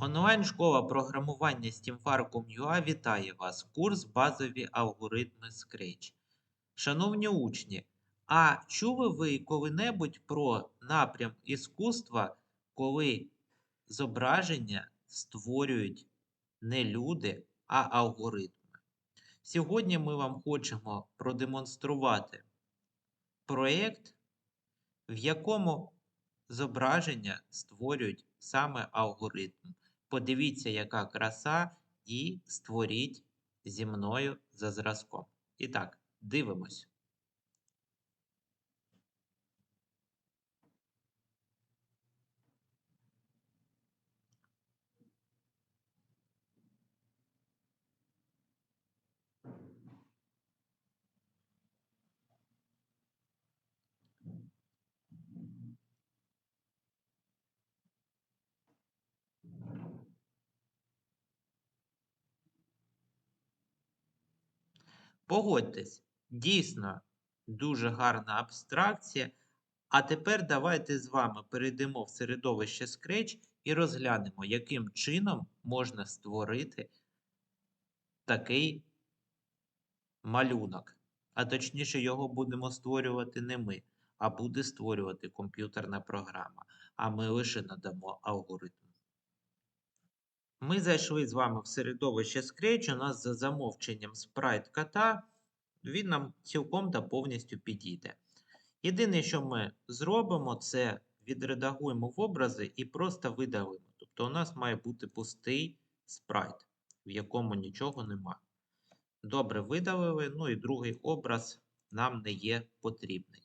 Онлайн-школа програмування SteamFarcom.ua вітає вас. Курс базові алгоритми Scratch. Шановні учні, а чули ви коли-небудь про напрям іскусства, коли зображення створюють не люди, а алгоритми? Сьогодні ми вам хочемо продемонструвати проєкт, в якому зображення створюють саме алгоритм. Подивіться, яка краса, і створіть зі мною за зразком. І так, дивимось. Погодьтесь, дійсно дуже гарна абстракція. А тепер давайте з вами перейдемо в середовище Scratch і розглянемо, яким чином можна створити такий малюнок. А точніше, його будемо створювати не ми, а буде створювати комп'ютерна програма. А ми лише надамо алгоритм. Ми зайшли з вами в середовище Scratch. У нас за замовченням спрайт кота, він нам цілком та повністю підійде. Єдине, що ми зробимо, це відредагуємо в образи і просто видалимо. Тобто у нас має бути пустий спрайт, в якому нічого нема. Добре, видалили. Ну і другий образ нам не є потрібний.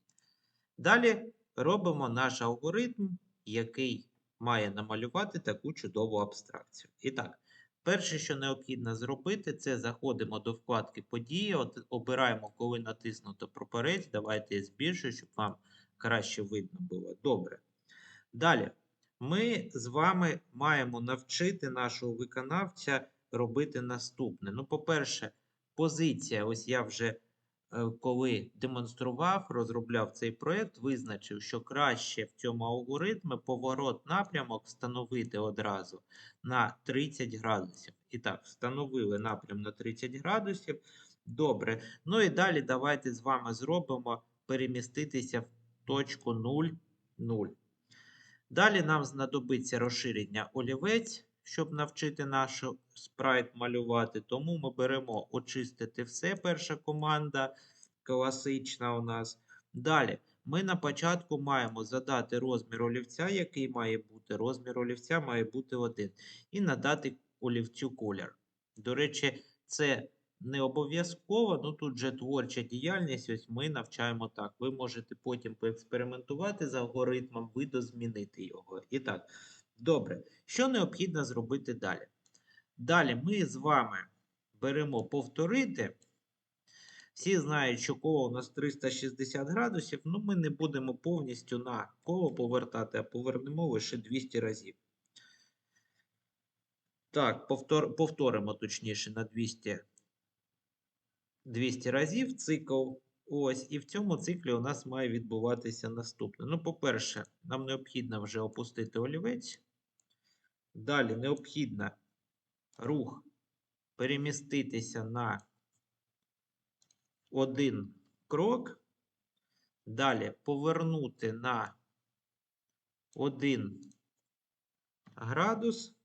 Далі робимо наш алгоритм, який має намалювати таку чудову абстракцію. І так, перше, що необхідно зробити, це заходимо до вкладки Події, обираємо, коли натиснуто прапорець. Давайте я збільшую, щоб вам краще видно було. Добре. Далі, ми з вами маємо навчити нашого виконавця робити наступне. Ну, по-перше, позиція, ось я вже коли демонстрував, розробляв цей проєкт, визначив, що краще в цьому алгоритмі поворот напрямок встановити одразу на 30 градусів. І так, встановили напрям на 30 градусів. Добре. Ну і далі давайте з вами зробимо переміститися в точку 0, 0. Далі нам знадобиться розширення олівець, щоб навчити наш спрайт малювати. Тому ми беремо очистити все, перша команда класична у нас. Далі, ми на початку маємо задати розмір олівця, який має бути. Розмір олівця має бути один. І надати олівцю колір. До речі, це не обов'язково, ну тут же творча діяльність, ось ми навчаємо так. Ви можете потім поекспериментувати з алгоритмом, видозмінити його. І так, добре. Що необхідно зробити далі? Далі ми з вами беремо повторити. Всі знають, що коло у нас 360 градусів, ну ми не будемо повністю на коло повертати, а повернемо лише 200 разів. Так, повтор, повторимо точніше на 200 200 разів цикл. Ось, і в цьому циклі у нас має відбуватися наступне. Ну, по-перше, нам необхідно вже опустити олівець. Далі необхідно рух переміститися на один крок. Далі повернути на 1 градус.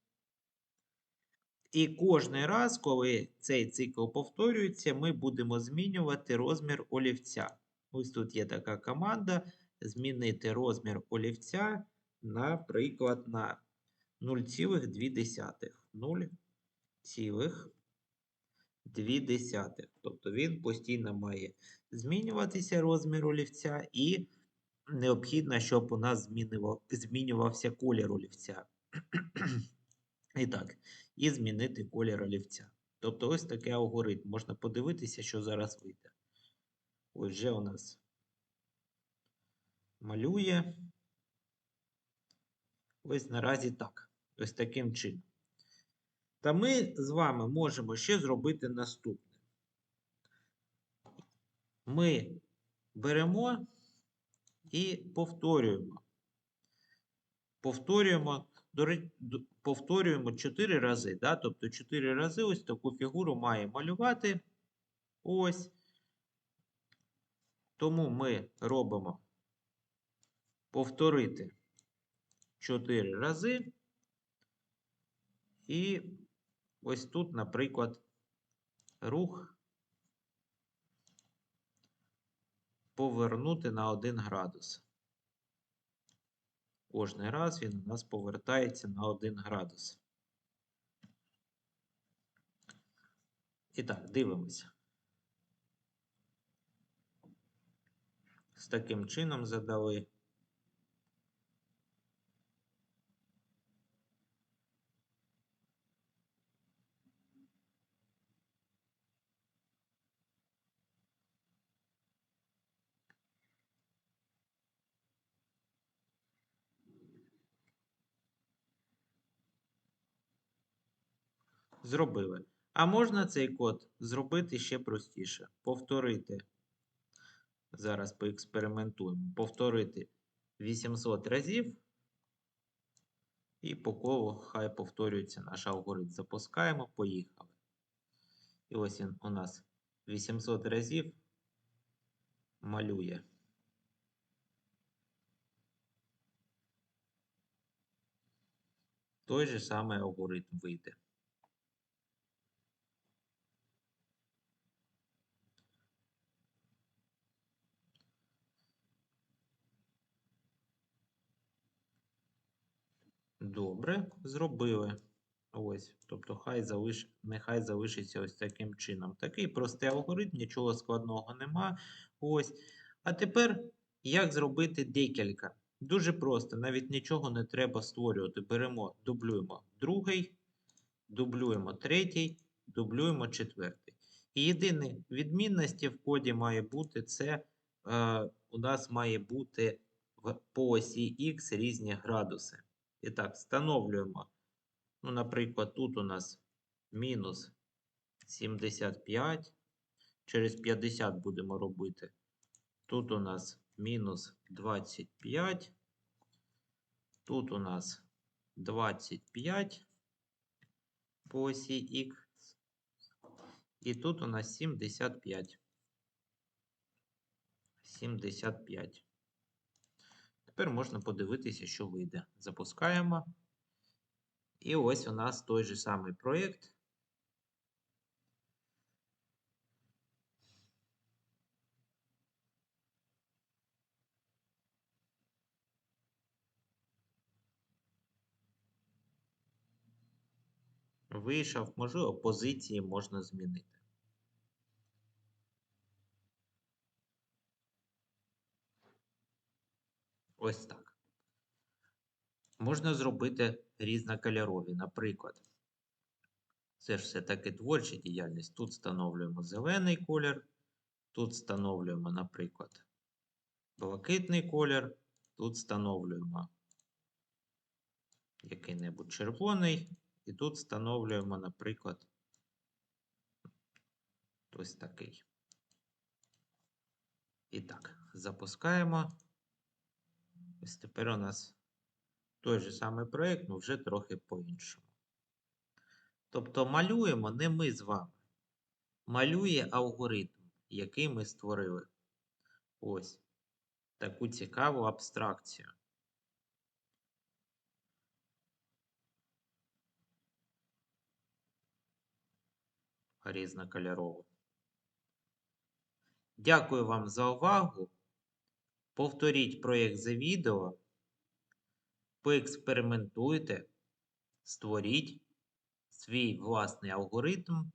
І кожний раз, коли цей цикл повторюється, ми будемо змінювати розмір олівця. Ось тут є така команда: змінити розмір олівця, наприклад, на 0,2. 0,2. 0,2. Тобто він постійно має змінюватися розмір олівця, і необхідно, щоб у нас змінювався колір олівця. І так, і змінити колір олівця. Тобто ось такий алгоритм. Можна подивитися, що зараз вийде. Ось вже у нас малює. Ось наразі так. Ось таким чином. Та ми з вами можемо ще зробити наступне. Ми беремо і повторюємо. Повторюємо. до ре- д- повторюємо 4 рази. Да? Тобто 4 рази ось таку фігуру має малювати. Ось. Тому ми робимо повторити 4 рази. І ось тут, наприклад, рух повернути на 1 градус. Кожний раз він у нас повертається на 1 градус. І так, дивимося. З таким чином задали. Зробили. А можна цей код зробити ще простіше. Повторити. Зараз поекспериментуємо. Повторити 800 разів. І по колу хай повторюється наш алгоритм. Запускаємо, поїхали. І ось він у нас 800 разів малює. Той же самий алгоритм вийде. Добре, зробили. Ось, тобто, хай залиш... нехай залишиться ось таким чином. Такий простий алгоритм, нічого складного нема. Ось. А тепер, як зробити декілька? Дуже просто, навіть нічого не треба створювати. Беремо, дублюємо другий, дублюємо третій, дублюємо четвертий. І єдині відмінності в коді має бути це е, у нас має бути в, по осі Х різні градуси. І так, встановлюємо. Ну, наприклад, тут у нас мінус 75. Через 50 будемо робити. Тут у нас мінус 25. Тут у нас 25 по осі Х. І тут у нас 75. 75. Тепер можна подивитися, що вийде. Запускаємо. І ось у нас той же самий проєкт. Вийшов, можливо, позиції можна змінити. Ось так. Можна зробити різнокольорові. Наприклад, це ж все-таки творча діяльність. Тут встановлюємо зелений колір, тут встановлюємо, наприклад, блакитний колір, тут встановлюємо який-небудь червоний, і тут встановлюємо, наприклад, ось такий. І так, запускаємо. Ось тепер у нас той же самий проєкт, але вже трохи по-іншому. Тобто малюємо не ми з вами. Малює алгоритм, який ми створили. Ось таку цікаву абстракцію. Різнокольорову. Дякую вам за увагу. Повторіть проєкт за відео, поекспериментуйте, створіть свій власний алгоритм,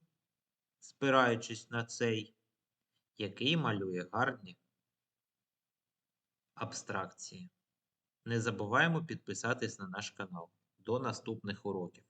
спираючись на цей, який малює гарні абстракції. Не забуваємо підписатись на наш канал. До наступних уроків.